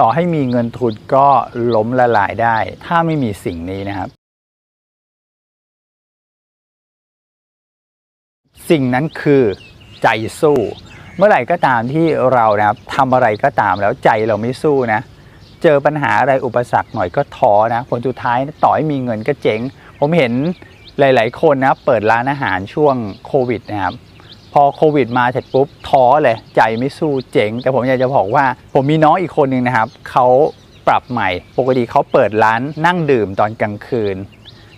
ต่อให้มีเงินทุนก็ล้มละลายได้ ถ้าไม่มีสิ่งนี้นะครับ สิ่งนั้นคือใจสู้ เมื่อไหร่ก็ตามที่เรานะครับทำอะไรก็ตามแล้วใจเราไม่สู้นะ เจอปัญหาอะไรอุปสรรคหน่อยก็ท้อนะ ผลสุดท้ายต่อให้มีเงินก็เจ๊ง ผมเห็นหลาย ๆ คนนะเปิดร้านอาหารช่วงโควิดนะครับ พอโควิดมาเสร็จปุ๊บท้อเลยใจไม่สู้เจ๋ง แต่ผมอยากจะบอกว่า ผมมีน้องอีกคนหนึ่งนะครับเขาปรับใหม่ ปกติเขาเปิดร้านนั่งดื่มตอนกลางคืน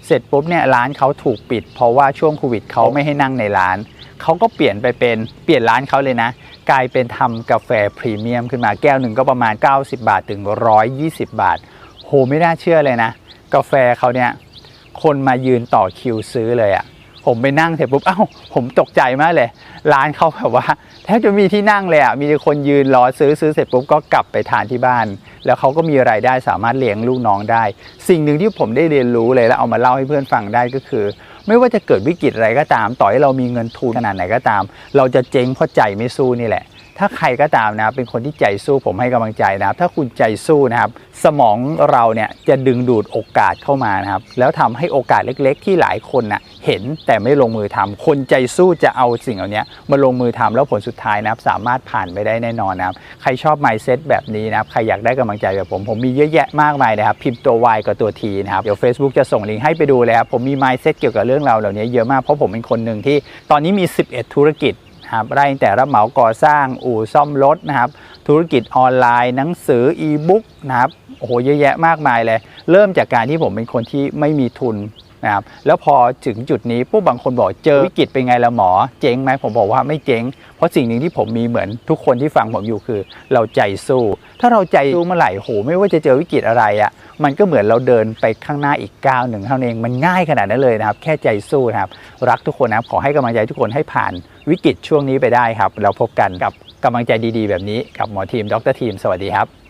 เสร็จปุ๊บเนี่ยร้านเขาถูกปิด เพราะว่าช่วงโควิดเขาไม่ให้นั่งในร้านเขาก็เปลี่ยนไปเป็นเปลี่ยนร้านเขาเลยนะ กลายเป็นทำกาแฟพรีเมียมขึ้นมาแก้วหนึ่งก็ประมาณ 90 บาทถึง 120 บาทโหไม่น่าเชื่อเลยนะ กาแฟเขาเนี่ยคนมายืนต่อคิวซื้อเลยอะ่ะ ผมไปนั่งเสร็จปุ๊บเอ้าผมตกใจมากเลย ร้านเขาแบบว่าแทบจะมีที่นั่งเลยอะ่ะมีแต่คนยืนรอซื้อซื้อเสร็จปุ๊บก็กลับไปทานที่บ้าน แล้วเขาก็มีรายได้สามารถเลี้ยงลูกน้องได้ สิ่งหนึ่งที่ผมได้เรียนรู้เลยแล้วเอามาเล่าให้เพื่อนฟังได้ก็คือ ไม่ว่าจะเกิดวิกฤตอะไรก็ตาม ต่อให้เรามีเงินทุนขนาดไหนก็ตาม เราจะเจ๊งเพราะใจไม่สู้นี่แหละ ถ้าใครก็ตามนะครับเป็นคนที่ใจสู้ผมให้กำลังใจนะครับ ถ้าคุณใจสู้นะครับ สมองเราเนี่ยจะดึงดูดโอกาสเข้ามานะครับ แล้วทำให้โอกาสเล็ก ๆ ที่หลายคนน่ะเห็นแต่ไม่ลงมือทำคนใจสู้จะเอาสิ่งเหล่านี้มาลงมือทำแล้วผลสุดท้ายนะครับ สามารถผ่านไปได้แน่นอนนะครับ ใครชอบ mindset แบบนี้นะครับ ใครอยากได้กำลังใจแบบผม ผมมีเยอะแยะมากมายนะครับ พิมพ์ตัว Y กับตัว T นะครับ เดี๋ยว Facebook จะส่งลิงก์ให้ไปดูเลยครับ ผมมี mindset เกี่ยวกับเรื่องราวเหล่านี้เยอะมาก เพราะผมเป็นคนหนึ่งที่ตอนนี้มี 11 ธุรกิจ นะครับไล่แต่รับเหมาก่อสร้างอู่ซ่อมรถนะครับ ธุรกิจออนไลน์ หนังสืออีบุ๊กนะครับโอ้โหเยอะแยะมากมายเลย เริ่มจากการที่ผมเป็นคนที่ไม่มีทุนนะครับแล้วพอถึงจุดนี้ปุ๊บบางคนบอกเจอวิกฤตเป็นไงละหมอ เจ๊งไหมผมบอกว่าไม่เจ๊ง เพราะสิ่งหนึ่งที่ผมมีเหมือนทุกคนที่ฟังผมอยู่คือ เราใจสู้ ถ้าเราใจสู้เมื่อไหร่โหไม่ว่าจะเจอวิกฤตอะไรอะ มันก็เหมือนเราเดินไปข้างหน้าอีกก้าวหนึ่งเท่านั้นเองมันง่ายขนาดนั้นเลยนะครับ แค่ใจสู้นะครับ รักทุกคนนะครับขอให้กำลังใจทุกคนให้ผ่านวิกฤตช่วงนี้ไปได้ครับ เราพบกันกับกำลังใจดีๆ แบบนี้กับหมอทีมดรทีม สวัสดีครับ